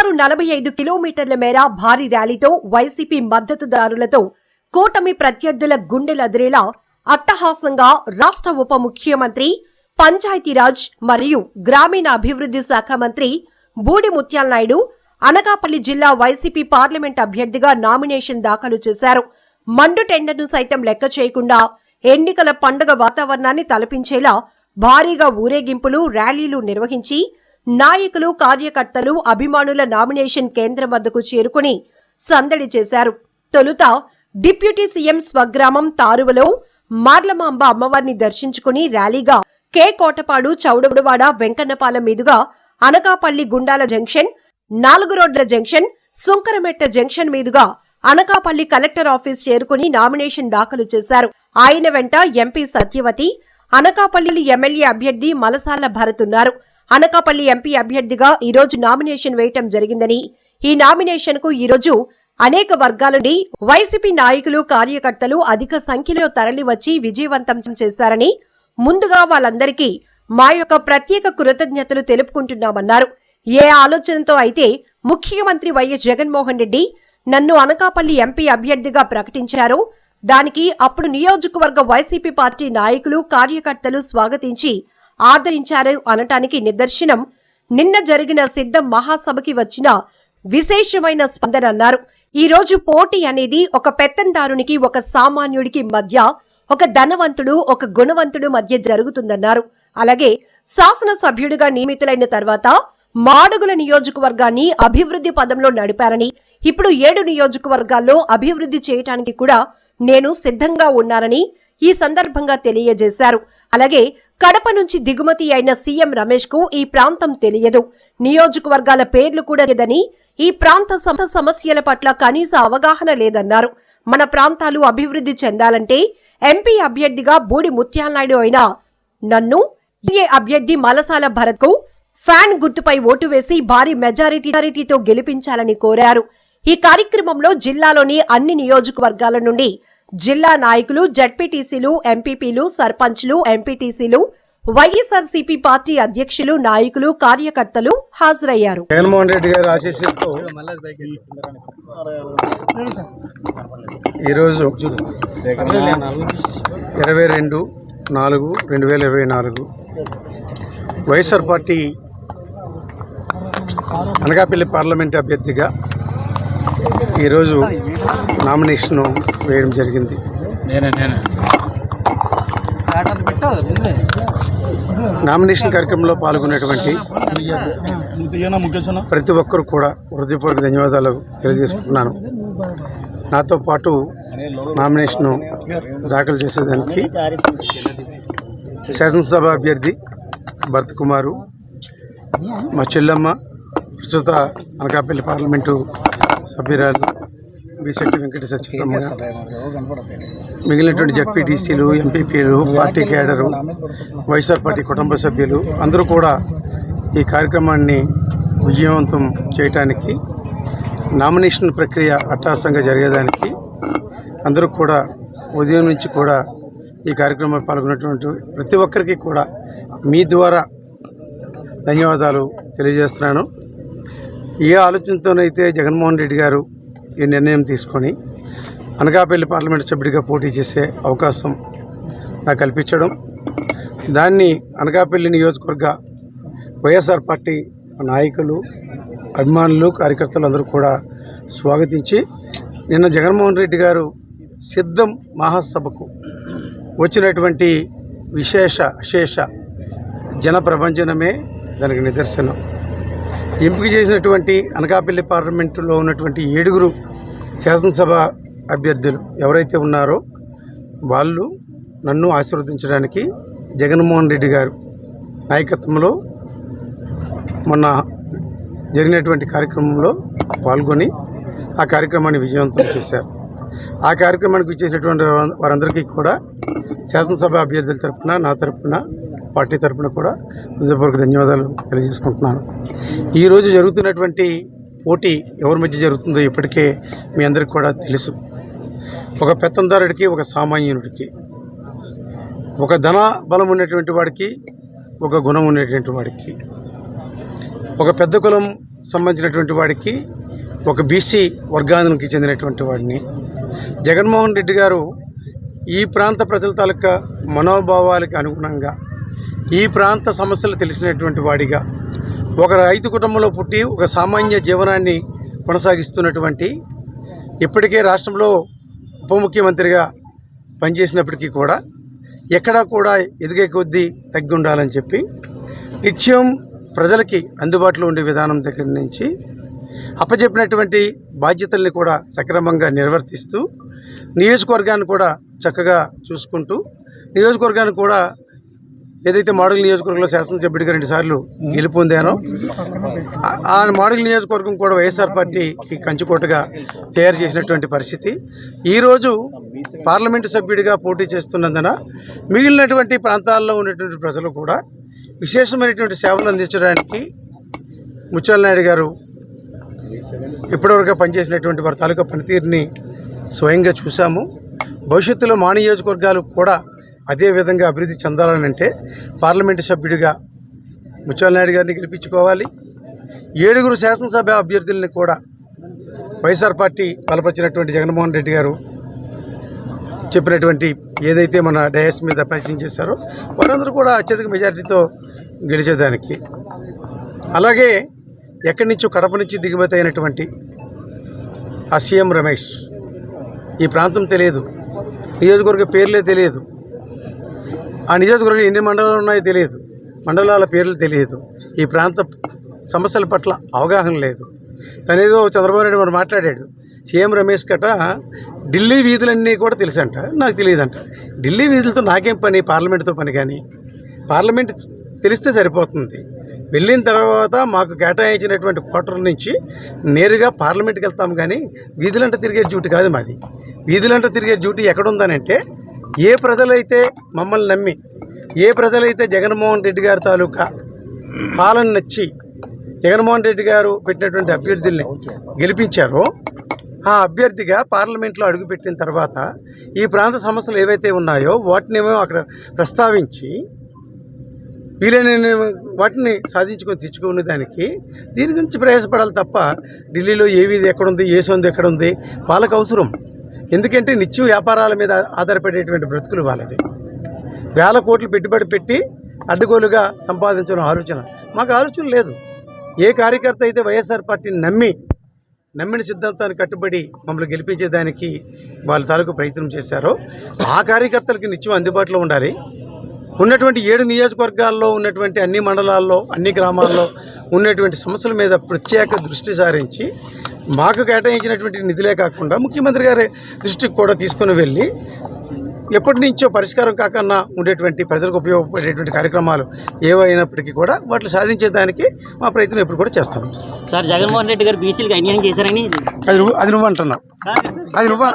సుమారు నలభై ఐదు కిలోమీటర్ల మేర భారీ ర్యాలీతో వైసీపీ మద్దతుదారులతో కూటమి ప్రత్యర్థుల గుండెలదిరేలా అట్టహాసంగా రాష్ట్ర ఉప ముఖ్యమంత్రి పంచాయతీరాజ్ మరియు గ్రామీణ అభివృద్ధి శాఖ మంత్రి బూడి నాయుడు అనకాపల్లి జిల్లా వైసీపీ పార్లమెంట్ అభ్యర్థిగా నామినేషన్ దాఖలు చేశారు. మండు టెండర్ను సైతం లెక్క చేయకుండా ఎన్నికల పండుగ వాతావరణాన్ని తలపించేలా భారీగా ఊరేగింపులు ర్యాలీలు నిర్వహించి నాయకులు కార్యకర్తలు అభిమానుల నామినేషన్ కేంద్రం వద్దకు చేరుకుని సందడి చేశారు. తొలుత డిప్యూటీ సీఎం స్వగ్రామం తారువలో మార్లమాంబ అమ్మవారిని దర్శించుకుని ర్యాలీగా కే. కోటపాడు చౌడబుడవాడ వెంకన్నపాలెం మీదుగా అనకాపల్లి గుండాల జంక్షన్ నాలుగు రోడ్ల జంక్షన్ సుంకరమెట్ట జంక్షన్ మీదుగా అనకాపల్లి కలెక్టర్ ఆఫీస్ చేరుకుని నామినేషన్ దాఖలు చేశారు. ఆయన వెంట ఎంపీ సత్యవతి అనకాపల్లి ఎమ్మెల్యే అభ్యర్థి మలసాల భరత్ ఉన్నారు. అనకాపల్లి ఎంపీ అభ్యర్థిగా ఈరోజు నామినేషన్ వేయటం జరిగిందని. ఈ నామినేషన్కు ఈరోజు అనేక వర్గాల నుండి వైసీపీ నాయకులు కార్యకర్తలు అధిక సంఖ్యలో తరలివచ్చి విజయవంతం చేశారని ముందుగా వాళ్ళందరికీ మా యొక్క ప్రత్యేక కృతజ్ఞతలు తెలుపుకుంటున్నామన్నారు. ఏ ఆలోచనతో అయితే ముఖ్యమంత్రి వైఎస్ జగన్మోహన్ రెడ్డి నన్ను అనకాపల్లి ఎంపీ అభ్యర్థిగా ప్రకటించారో దానికి అప్పుడు నియోజకవర్గ వైసీపీ పార్టీ నాయకులు కార్యకర్తలు స్వాగతించి ఆదరించారు అనటానికి నిదర్శనం. నిన్న జరిగిన సిద్ధం మహాసభకి వచ్చిన విశేషమైన స్పందన అన్నారు. ఈ రోజు పోటీ అనేది ఒక పెత్తందారునికి ఒక సామాన్యుడికి మధ్య ఒక ధనవంతుడు ఒక గుణవంతుడు మధ్య జరుగుతుందన్నారు. అలాగే శాసనసభ్యుడిగా నియమితులైన తర్వాత మాడుగుల నియోజకవర్గాన్ని అభివృద్ధి పదంలో నడిపారని ఇప్పుడు ఏడు నియోజకవర్గాల్లో అభివృద్ధి చేయటానికి కూడా నేను సిద్ధంగా ఉన్నానని ఈ సందర్భంగా తెలియజేశారు. అలాగే కడప నుంచి దిగుమతి అయిన సీఎం రమేష్కు ఈ ప్రాంతం తెలియదు. నియోజకవర్గాల పేర్లు కూడా లేదని ఈ ప్రాంత సమస్యల పట్ల కనీస అవగాహన లేదన్నారు. మన ప్రాంతాలు అభివృద్ధి చెందాలంటే ఎంపీ అభ్యర్థిగా బూడి ముత్యాలనాయుడు అయిన నన్ను ఏ అభ్యర్థి మలసాల భరత్కు ఫ్యాన్ గుర్తుపై ఓటు వేసి భారీ మెజారిటీ మెజారిటీతో గెలిపించాలని కోరారు. ఈ కార్యక్రమంలో జిల్లాలోని అన్ని నియోజకవర్గాల నుండి జిల్లా నాయకులు జడ్పీటీసీలు ఎంపీపీలు సర్పంచ్లు ఎంపీటీసీలు వైఎస్ఆర్సీపీ పార్టీ అధ్యక్షులు నాయకులు కార్యకర్తలు హాజరయ్యారు. జగన్మోహన్ రెడ్డి గారు ఆశీస్సులతో ఈరోజు ఇరవై రెండు నాలుగు రెండు వేల ఇరవై నాలుగు వైఎస్ఆర్ పార్టీ అనకాపల్లి పార్లమెంట్ అభ్యర్థిగా ఈరోజు నామినేషన్ వేయడం జరిగింది. నామినేషన్ కార్యక్రమంలో పాల్గొనేటువంటి ప్రతి ఒక్కరు కూడా హృదయపూర్వక ధన్యవాదాలు తెలియజేసుకుంటున్నాను. నాతో పాటు నామినేషన్ దాఖలు చేసేదానికి శాసనసభ అభ్యర్థి భరత్ కుమారు మా చెల్లమ్మ ప్రస్తుత అనకాపల్లి పార్లమెంటు సభ్యురాలు బిశెట్టి వెంకట సత్యమ్మ మిగిలినటువంటి జడ్పీటీసీలు ఎంపీపీలు పార్టీ కేడరు వైఎస్ఆర్ పార్టీ కుటుంబ సభ్యులు అందరూ కూడా ఈ కార్యక్రమాన్ని విజయవంతం చేయటానికి నామినేషన్ ప్రక్రియ అట్టాసంగా జరిగేదానికి అందరూ కూడా ఉదయం నుంచి కూడా ఈ కార్యక్రమంలో పాల్గొన్నటువంటి ప్రతి ఒక్కరికి కూడా మీ ద్వారా ధన్యవాదాలు తెలియజేస్తున్నాను. ఏ ఆలోచనతోనైతే జగన్మోహన్ రెడ్డి గారు ఈ నిర్ణయం తీసుకొని అనకాపల్లి పార్లమెంట్ సభ్యుడిగా పోటీ చేసే అవకాశం నాకు కల్పించడం దాన్ని అనకాపల్లి నియోజకవర్గ వైఎస్ఆర్ పార్టీ నాయకులు అభిమానులు కార్యకర్తలు అందరూ కూడా స్వాగతించి నిన్న జగన్మోహన్ రెడ్డి గారు సిద్ధం మహాసభకు వచ్చినటువంటి విశేష అశేష జనప్రభంజనమే దానికి నిదర్శనం. ఎంపిక చేసినటువంటి అనకాపల్లి పార్లమెంటులో ఉన్నటువంటి ఏడుగురు శాసనసభ అభ్యర్థులు ఎవరైతే ఉన్నారో వాళ్ళు నన్ను ఆశీర్వదించడానికి జగన్మోహన్ రెడ్డి గారు నాయకత్వంలో మొన్న జరిగినటువంటి కార్యక్రమంలో పాల్గొని ఆ కార్యక్రమాన్ని విజయవంతం చేశారు. ఆ కార్యక్రమానికి వచ్చేసినటువంటి వారందరికీ కూడా శాసనసభ అభ్యర్థుల తరపున నా తరపున పార్టీ తరపున కూడా హృదయపూర్వక ధన్యవాదాలు తెలియజేసుకుంటున్నాను. ఈరోజు జరుగుతున్నటువంటి పోటీ ఎవరి మధ్య జరుగుతుందో ఇప్పటికే మీ అందరికి కూడా తెలుసు. ఒక పెత్తందారుడికి ఒక సామాన్యుడికి ఒక ధన బలం ఉన్నటువంటి వాడికి ఒక గుణం ఉన్నటువంటి వాడికి ఒక పెద్ద కులం సంబంధించినటువంటి వాడికి ఒక బీసీ వర్గానికి చెందినటువంటి వాడిని. జగన్మోహన్ రెడ్డి గారు ఈ ప్రాంత ప్రజల తాలూకా మనోభావాలకు అనుగుణంగా ఈ ప్రాంత సమస్యలు తెలిసినటువంటి వాడిగా ఒక రైతు కుటుంబంలో పుట్టి ఒక సామాన్య జీవనాన్ని కొనసాగిస్తున్నటువంటి ఇప్పటికే రాష్ట్రంలో ఉప ముఖ్యమంత్రిగా పనిచేసినప్పటికీ కూడా ఎక్కడా కూడా ఎదిగే కొద్దీ తగ్గి ఉండాలని చెప్పి నిత్యం ప్రజలకి అందుబాటులో ఉండే విధానం దగ్గర నుంచి అప్పచెప్పినటువంటి బాధ్యతల్ని కూడా సక్రమంగా నిర్వర్తిస్తూ నియోజకవర్గాన్ని కూడా చక్కగా చూసుకుంటూ నియోజకవర్గాన్ని కూడా ఏదైతే మోడల్ నియోజకవర్గంలో శాసనసభ్యుడిగా రెండుసార్లు గెలుపొందానో ఆ- మాడుగుల మోడల్ నియోజకవర్గం కూడా వైఎస్ఆర్ పార్టీకి కంచుకోటగా తయారు చేసినటువంటి పరిస్థితి. ఈరోజు పార్లమెంటు సభ్యుడిగా పోటీ చేస్తున్నందున మిగిలినటువంటి ప్రాంతాల్లో ఉన్నటువంటి ప్రజలు కూడా విశేషమైనటువంటి సేవలు అందించడానికి ముత్యాల నాయుడు గారు ఇప్పటివరకు పనిచేసినటువంటి వారి తాలూకా పనితీరుని స్వయంగా చూసాము భవిష్యత్తులో మా నియోజకవర్గాలు కూడా అదే విధంగా అభివృద్ధి చెందాలని అంటే పార్లమెంటు సభ్యుడిగా ముత్యాల నాయుడు గారిని గెలిపించుకోవాలి. ఏడుగురు శాసనసభ అభ్యర్థుల్ని కూడా వైఎస్ఆర్ పార్టీ బలపరిచినటువంటి జగన్మోహన్ రెడ్డి గారు చెప్పినటువంటి ఏదైతే మన డయస్ మీద పరిచయం చేశారో వారందరూ కూడా అత్యధిక మెజారిటీతో గెలిచేదానికి. అలాగే ఎక్కడి నుంచో కడప నుంచి దిగుమతి అయినటువంటి ఆ సీఎం రమేష్ ఈ ప్రాంతం తెలియదు. నియోజకవర్గ పేర్లే తెలియదు. ఆ నియోజకవర్గం ఎన్ని మండలాలు ఉన్నాయో తెలియదు. మండలాల పేర్లు తెలియదు. ఈ ప్రాంత సమస్యల పట్ల అవగాహన లేదు. తనేదో చంద్రబాబు నాయుడు మరి మాట్లాడాడు. సీఎం రమేష్ గట ఢిల్లీ వీధులన్నీ కూడా తెలుసంట. నాకు తెలియదంట. ఢిల్లీ వీధులతో నాకేం పని? పార్లమెంట్తో పని కానీ? పార్లమెంట్ తెలిస్తే సరిపోతుంది. వెళ్ళిన తర్వాత మాకు కేటాయించినటువంటి క్వార్టర్ నుంచి నేరుగా పార్లమెంట్కి వెళ్తాం కానీ వీధులంట తిరిగే డ్యూటీ కాదు మాది. వీధులంట తిరిగే డ్యూటీ ఎక్కడుందనంటే ఏ ప్రజలైతే మమ్మల్ని నమ్మి ఏ ప్రజలైతే జగన్మోహన్ రెడ్డి గారి తాలూకా పాలన నచ్చి జగన్మోహన్ రెడ్డి గారు పెట్టినటువంటి అభ్యర్థుల్ని గెలిపించారో ఆ అభ్యర్థిగా పార్లమెంట్లో అడుగుపెట్టిన తర్వాత ఈ ప్రాంత సమస్యలు ఏవైతే ఉన్నాయో వాటినేమో అక్కడ ప్రస్తావించి వీలైన వాటిని సాధించుకొని తెచ్చుకునే దానికి దీని గురించి ప్రయాసపడాలి తప్ప ఢిల్లీలో ఏ వీధి ఎక్కడుంది ఏ సొంది ఎక్కడుంది వాళ్ళకు అవసరం. ఎందుకంటే నిత్యం వ్యాపారాల మీద ఆధారపడేటువంటి బ్రతుకులు వాళ్ళవి. వేల కోట్లు పెట్టుబడి పెట్టి అడ్డగోలుగా సంపాదించడం ఆలోచన. మాకు ఆలోచన లేదు. ఏ కార్యకర్త అయితే వైఎస్ఆర్ పార్టీని నమ్మి నమ్మిన సిద్ధాంతాన్ని కట్టుబడి మమ్మల్ని గెలిపించేదానికి వాళ్ళ తాలూకు ప్రయత్నం చేశారో ఆ కార్యకర్తలకి నిత్యం అందుబాటులో ఉండాలి. ఉన్నటువంటి ఏడు నియోజకవర్గాల్లో ఉన్నటువంటి అన్ని మండలాల్లో అన్ని గ్రామాల్లో ఉన్నటువంటి సమస్యల మీద ప్రత్యేక దృష్టి సారించి మాకు కేటాయించినటువంటి నిధులే కాకుండా ముఖ్యమంత్రి గారి దృష్టికి కూడా తీసుకుని వెళ్ళి ఎప్పటి నుంచో పరిష్కారం కాకన్నా ఉండేటువంటి ప్రజలకు ఉపయోగపడేటువంటి కార్యక్రమాలు ఏవైనప్పటికీ కూడా వాటిని సాధించేదానికి మా ప్రయత్నం ఎప్పుడు కూడా చేస్తాం. సార్ జగన్మోహన్ రెడ్డి గారు బీసీలకు అన్యాయం చేశారని అది నువ్వు అది నువ్వు అంటున్నావు. అది నువ్వు